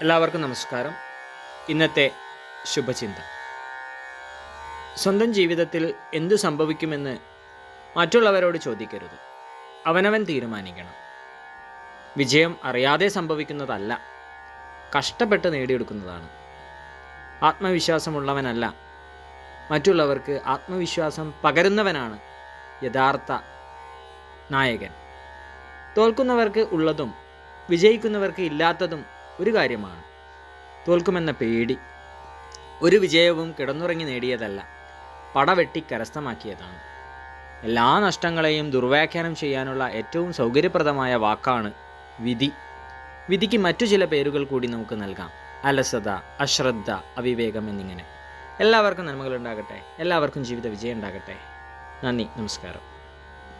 എല്ലാവർക്കും നമസ്കാരം. ഇന്നത്തെ ശുഭചിന്ത. സ്വന്തം ജീവിതത്തിൽ എന്തു സംഭവിക്കുമെന്ന് മറ്റുള്ളവരോട് ചോദിക്കരുത്. അവനവൻ തീരുമാനിക്കണം. വിജയം അറിയാതെ സംഭവിക്കുന്നതല്ല. കഷ്ടപ്പെട്ട് നേടിയെടുക്കുന്നതാണ്. ആത്മവിശ്വാസമുള്ളവനല്ല. മറ്റുള്ളവർക്ക് ആത്മവിശ്വാസം പകരുന്നവനാണ് യഥാർത്ഥ നായകൻ. തോൽക്കുന്നവർക്ക് ഉള്ളതും വിജയിക്കുന്നവർക്ക് ഇല്ലാത്തതും ഒരു കാര്യമാണ്. തോൽക്കുമെന്ന പേടി ഒരു വിജയവും കിടന്നുറങ്ങി നേടിയതല്ല. പടവെട്ടി കരസ്ഥമാക്കിയതാണ്. എല്ലാ നഷ്ടങ്ങളെയും ദുർവ്യാഖ്യാനം ചെയ്യാനുള്ള ഏറ്റവും സൗകര്യപ്രദമായ വാക്കാണ് വിധി. വിധിക്ക് മറ്റു ചില പേരുകൾ കൂടി നമുക്ക് നൽകാം. അലസത അശ്രദ്ധ അവിവേകം എന്നിങ്ങനെ. എല്ലാവർക്കും നന്മകൾ ഉണ്ടാകട്ടെ എല്ലാവർക്കും ജീവിത വിജയം ഉണ്ടാകട്ടെ നന്ദി നമസ്കാരം.